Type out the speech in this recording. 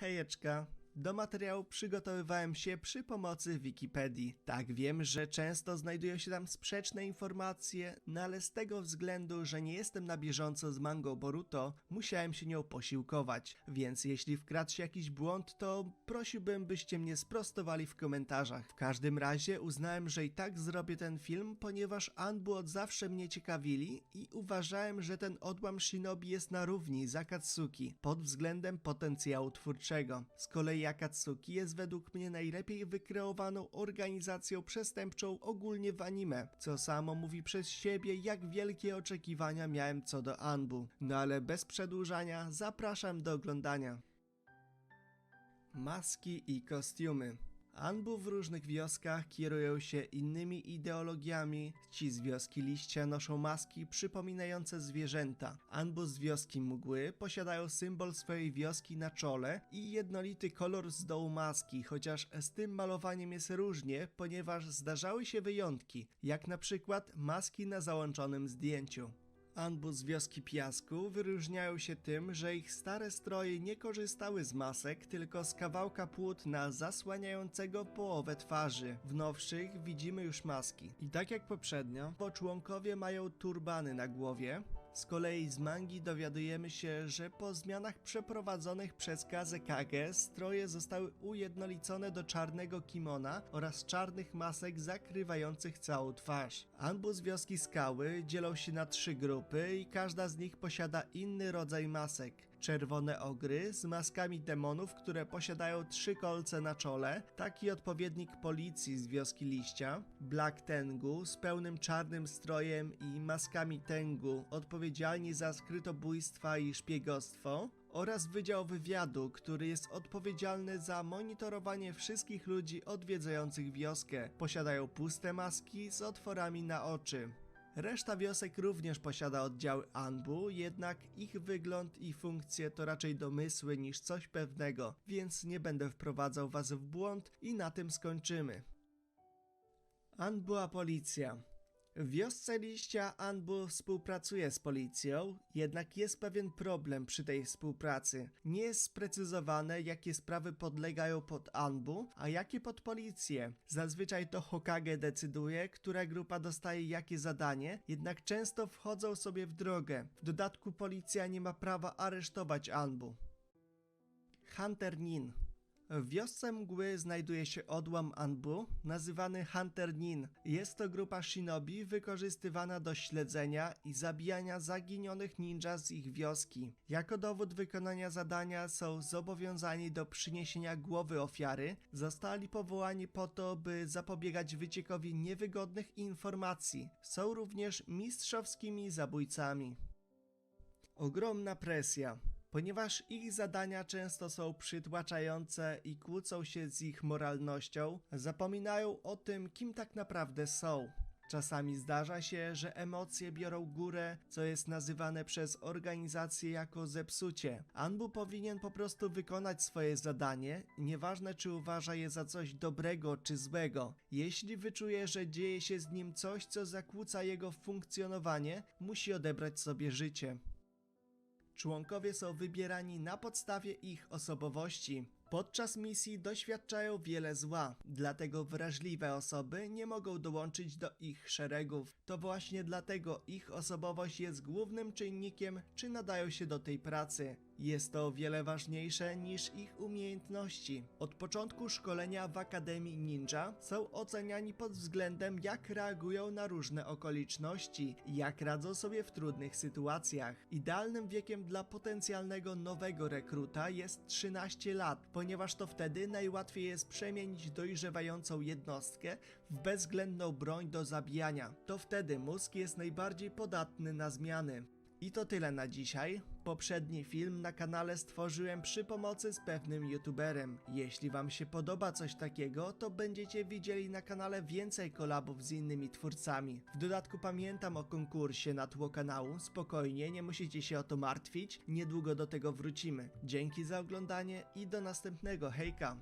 Hejeczka. Do materiału przygotowywałem się przy pomocy Wikipedii. Tak, wiem, że często znajdują się tam sprzeczne informacje, no ale z tego względu, że nie jestem na bieżąco z mangą Boruto, musiałem się nią posiłkować. Więc jeśli wkradł się jakiś błąd, to prosiłbym, byście mnie sprostowali w komentarzach. W każdym razie uznałem, że i tak zrobię ten film, ponieważ Anbu od zawsze mnie ciekawili i uważałem, że ten odłam Shinobi jest na równi z Akatsuki pod względem potencjału twórczego. Z kolei Akatsuki jest według mnie najlepiej wykreowaną organizacją przestępczą ogólnie w anime, co samo mówi przez siebie, jak wielkie oczekiwania miałem co do Anbu. No ale bez przedłużania, zapraszam do oglądania. Maski i kostiumy. Anbu w różnych wioskach kierują się innymi ideologiami. Ci z wioski liścia noszą maski przypominające zwierzęta. Anbu z wioski mgły posiadają symbol swojej wioski na czole i jednolity kolor z dołu maski, chociaż z tym malowaniem jest różnie, ponieważ zdarzały się wyjątki, jak na przykład maski na załączonym zdjęciu. Anbu z wioski piasku wyróżniają się tym, że ich stare stroje nie korzystały z masek, tylko z kawałka płótna zasłaniającego połowę twarzy. W nowszych widzimy już maski. I tak jak poprzednio, bo członkowie mają turbany na głowie. Z kolei z mangi dowiadujemy się, że po zmianach przeprowadzonych przez Kazekage stroje zostały ujednolicone do czarnego kimona oraz czarnych masek zakrywających całą twarz. Anbu z wioski skały dzielą się na trzy grupy i każda z nich posiada inny rodzaj masek. Czerwone ogry z maskami demonów, które posiadają trzy kolce na czole, taki odpowiednik policji z wioski liścia, Black Tengu z pełnym czarnym strojem i maskami Tengu, odpowiedzialni za skrytobójstwa i szpiegostwo, oraz Wydział Wywiadu, który jest odpowiedzialny za monitorowanie wszystkich ludzi odwiedzających wioskę. Posiadają puste maski z otworami na oczy. Reszta wiosek również posiada oddziały Anbu, jednak ich wygląd i funkcje to raczej domysły niż coś pewnego, więc nie będę wprowadzał was w błąd i na tym skończymy. Anbua Policja w wiosce liścia Anbu współpracuje z policją, jednak jest pewien problem przy tej współpracy. Nie jest sprecyzowane, jakie sprawy podlegają pod Anbu, a jakie pod policję. Zazwyczaj to Hokage decyduje, która grupa dostaje jakie zadanie, jednak często wchodzą sobie w drogę. W dodatku policja nie ma prawa aresztować Anbu. Hunter Nin w wiosce mgły znajduje się odłam Anbu, nazywany Hunter Nin. Jest to grupa shinobi wykorzystywana do śledzenia i zabijania zaginionych ninja z ich wioski. Jako dowód wykonania zadania są zobowiązani do przyniesienia głowy ofiary. Zostali powołani po to, by zapobiegać wyciekowi niewygodnych informacji. Są również mistrzowskimi zabójcami. Ogromna presja. Ponieważ ich zadania często są przytłaczające i kłócą się z ich moralnością, zapominają o tym, kim tak naprawdę są. Czasami zdarza się, że emocje biorą górę, co jest nazywane przez organizację jako zepsucie. Anbu powinien po prostu wykonać swoje zadanie, nieważne czy uważa je za coś dobrego czy złego. Jeśli wyczuje, że dzieje się z nim coś, co zakłóca jego funkcjonowanie, musi odebrać sobie życie. Członkowie są wybierani na podstawie ich osobowości. Podczas misji doświadczają wiele zła, dlatego wrażliwe osoby nie mogą dołączyć do ich szeregów. To właśnie dlatego ich osobowość jest głównym czynnikiem, czy nadają się do tej pracy. Jest to o wiele ważniejsze niż ich umiejętności. Od początku szkolenia w Akademii Ninja są oceniani pod względem jak reagują na różne okoliczności jak radzą sobie w trudnych sytuacjach. Idealnym wiekiem dla potencjalnego nowego rekruta jest 13 lat, ponieważ to wtedy najłatwiej jest przemienić dojrzewającą jednostkę w bezwzględną broń do zabijania. To wtedy mózg jest najbardziej podatny na zmiany. I to tyle na dzisiaj. Poprzedni film na kanale stworzyłem przy pomocy z pewnym youtuberem. Jeśli wam się podoba coś takiego, to będziecie widzieli na kanale więcej kolabów z innymi twórcami. W dodatku pamiętam o konkursie na tło kanału, spokojnie, nie musicie się o to martwić, niedługo do tego wrócimy. Dzięki za oglądanie i do następnego, hejka!